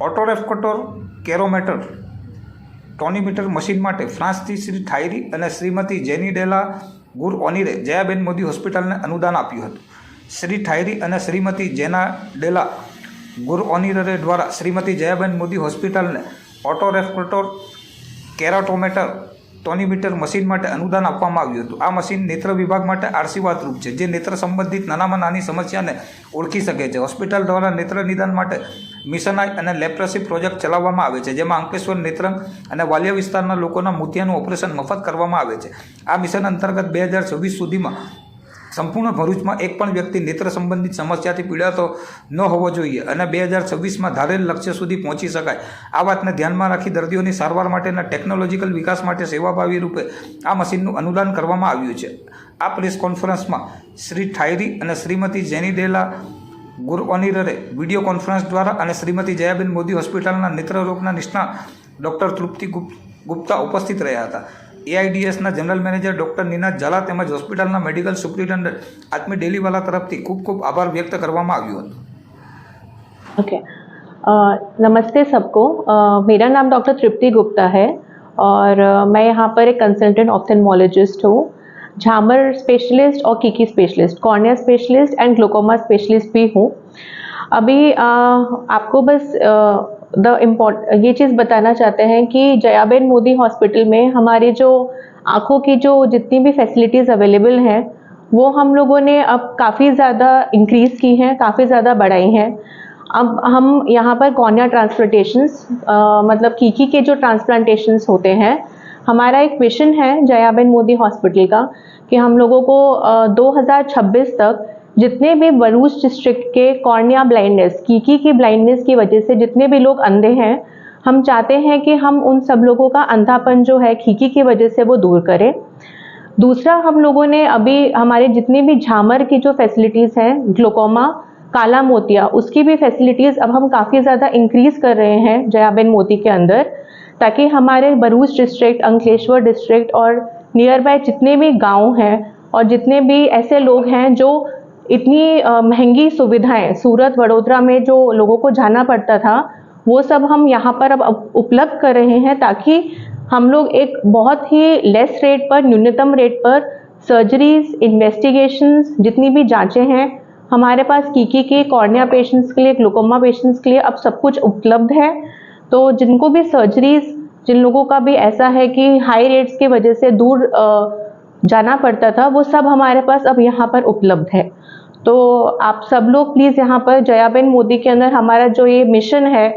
ઓટોરેફ્કોટોર, કેરોમેટર ટોનીમીટર machine માટે ફ્રાન્સથી શ્રી થાયરી અને શ્રીમતી જેની ડેલા ગુર ઓનીરે જયાબેન મોદી હોસ્પિટલને અનુદાન આપ્યું હતું. શ્રી થાયરી અને શ્રીમતી જેના ડેલા ગુર ઓનીરે દ્વારા શ્રીમતી જયાબેન મોદી હોસ્પિટલને ઓટોરેફ્કોટોર કેરાટોમેટર ટોનીમીટર મશીન માટે અનુદાન આપવામાં આવ્યું હતું. આ મશીન નેત્ર વિભાગ માટે આશીર્વાદરૂપ છે, જે નેત્ર સંબંધિત નાનામાં નાની સમસ્યાને ઓળખી શકે છે. હોસ્પિટલ દ્વારા નેત્ર નિદાન માટે મિશન આઈ અને લેપ્રસી પ્રોજેક્ટ ચલાવવામાં આવે છે, જેમાં અંકલેશ્વર, નેત્રંગ અને વાલિયા વિસ્તારના લોકોના મોતિયાનું ઓપરેશન મફત કરવામાં આવે છે. આ મિશન અંતર્ગત બે હજાર છવ્વીસ સુધીમાં સંપૂર્ણ ભરૂચમાં એક પણ વ્યક્તિ નેત્ર સંબંધિત સમસ્યાથી પીડાતો ન હોવો જોઈએ અને બે હજાર છવ્વીસમાં ધારેલ લક્ષ્ય સુધી પહોંચી શકાય. આ વાતને ધ્યાનમાં રાખી દર્દીઓની સારવાર માટેના ટેકનોલોજીકલ વિકાસ માટે સેવાભાવી રૂપે આ મશીનનું અનુદાન કરવામાં આવ્યું છે. આ પ્રેસ કોન્ફરન્સમાં શ્રી ઠાયરી અને શ્રીમતી જેની ડેલા ગુર ઓનિરરે વિડીયો કોન્ફરન્સ દ્વારા અને શ્રીમતી જયાબેન મોદી હોસ્પિટલના નેત્રરોગના નિષ્ણાત ડૉક્ટર તૃપ્તિ ગુપ ગુપ્તા ઉપસ્થિત રહ્યા હતા એઆઈડીએસના general manager doctor Ninad Zala તેમજ હોસ્પિટલના મેડિકલ સુપ્રિન્ટેન્ડન્ટ આત્મી ડેલીવાલા તરફથી ખૂબ ખૂબ આભાર વ્યક્ત કરવામાં આવ્યો હતો ओके नमस्ते सबको अ, मेरा नाम डॉक्टर तृप्ति गुप्ता है और अ, मैं यहाँ पर एक कंसल्टेंट ऑप्थेलमोलॉजिस्ट हूँ झामर स्पेशलिस्ट और Kiki specialist cornea specialist and glaucoma specialist भी हूँ। अभी अ, आपको बस द इम्पोर्ट ये चीज़ बताना चाहते हैं कि जयाबेन मोदी हॉस्पिटल में हमारी जो आँखों की जो जितनी भी फैसिलिटीज़ अवेलेबल हैं वो हम लोगों ने अब काफ़ी ज़्यादा इंक्रीज़ की हैं काफ़ी ज़्यादा बढ़ाई हैं। अब हम यहाँ पर कॉर्निया ट्रांसप्लांटेशंस मतलब कीकी के जो ट्रांसप्लांटेशंस होते हैं हमारा एक मिशन है जयाबेन मोदी हॉस्पिटल का कि हम लोगों को अ, 2026 तक जितने भी भरूच डिस्ट्रिक्ट के कॉर्निया ब्लाइंडनेस कीकी की ब्लाइंडनेस की वजह से जितने भी लोग अंधे हैं हम चाहते हैं कि हम उन सब लोगों का अंधापन जो है खीकी की वजह से वो दूर करें। दूसरा हम लोगों ने अभी हमारे जितनी भी झामर की जो फैसिलिटीज़ हैं ग्लोकोमा काला मोतिया उसकी भी फैसिलिटीज़ अब हम काफ़ी ज़्यादा इंक्रीज़ कर रहे हैं जयाबेन मोती के अंदर। ताकि हमारे भरूच डिस्ट्रिक्ट अंकलेश्वर डिस्ट्रिक्ट और नियर बाय जितने भी गाँव हैं और जितने भी ऐसे लोग हैं जो इतनी महँगी सुविधाएँ, सूरत, वडोदरा में जो लोगों को जाना पड़ता था, वो सब हम यहाँ पर अब उपलब्ध कर रहे हैं ताकि हम लोग एक बहुत ही लेस रेट पर, न्यूनतम रेट पर सर्जरीज इन्वेस्टिगेशंस जितनी भी जांचें हैं, हमारे पास कीकी के कॉर्निया पेशेंट्स के लिए ग्लूकोमा पेशेंट्स के लिए अब सब कुछ उपलब्ध है। तो जिनको भी सर्जरीज जिन लोगों का भी ऐसा है कि हाई रेट्स की वजह से दूर जाना पड़ता था, वो सब हमारे पास अब यहाँ पर उपलब्ध है। तो आप सब लोग प्लीज़ यहाँ पर जयाबेन मोदी के अंदर हमारा जो ये मिशन है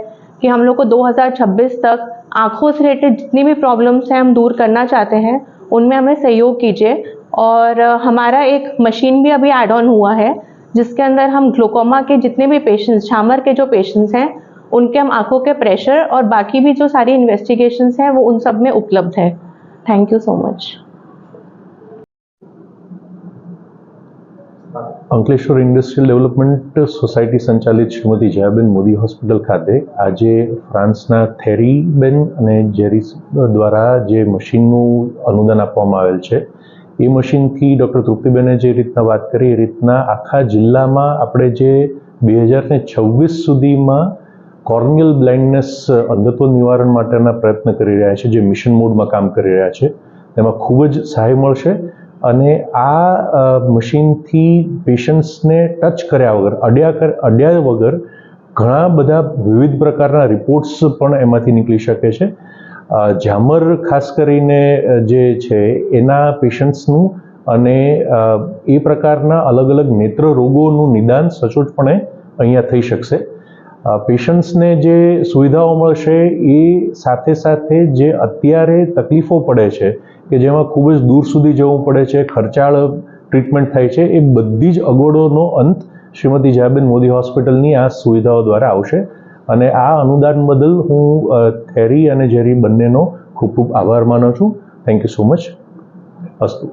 कि हम लोग को 2026 तक आँखों से रिलेटेड जितनी भी प्रॉब्लम्स हैं हम दूर करना चाहते हैं, उनमें हमें सहयोग कीजिए। और हमारा एक मशीन भी अभी एड ऑन हुआ है, जिसके अंदर हम ग्लूकोमा के जितने भी पेशेंट्स छामर के जो पेशेंट्स हैं उनके हम आंखों के प्रेशर और बाकी भी जो सारी इन्वेस्टिगेशंस हैं वो उन सब में उपलब्ध है thank you so much Ankleshwar industrial development society સંચાલિત શ્રીમતી જયાબેન મોદી હોસ્પિટલ ખાતે આજે ફ્રાન્સના થેરીબેન અને જેરીસ દ્વારા જે મશીનનું અનુદાન આપવામાં આવેલ છે એ મશીનથી ડૉક્ટર તૃપ્તિબેને જે રીતના વાત કરી એ રીતના આખા જિલ્લામાં આપણે જે બે હજાર ને છવ્વીસ સુધીમાં કોર્નિયલ બ્લાઇન્ડનેસ અંધત્વ નિવારણ માટેના પ્રયત્ન કરી રહ્યા છે, જે મિશન મોડમાં કામ કરી રહ્યા છે. તેમાં ખૂબ જ સહાય મળશે અને આ મશીનથી પેશન્ટ્સને ટચ કર્યા વગર, અડ્યા અડ્યા વગર ઘણા બધા વિવિધ પ્રકારના રિપોર્ટ્સ પણ એમાંથી નીકળી શકે છે. ઝામર ખાસ કરીને જે છે, એના પેશન્ટ્સનું અને એ પ્રકારના અલગ અલગ નેત્ર રોગોનું નિદાન સચોટપણે અહીંયા થઈ શકશે. પેશન્ટ્સને જે સુવિધાઓ મળશે એ સાથે સાથે જે અત્યારે તકલીફો પડે છે, કે જેમાં ખૂબ જ દૂર સુધી જવું પડે છે, ખર્ચાળ ટ્રીટમેન્ટ થાય છે, એ બધી જ અગવડોનો અંત શ્રીમતી જયાબેન મોદી હોસ્પિટલની આ સુવિધાઓ દ્વારા આવશે. અને આ અનુદાન બદલ હું થેરી અને ઝેરી બંનેનો ખૂબ ખૂબ આભાર માનું છું. થેન્ક યુ સો મચ અસ્તુ.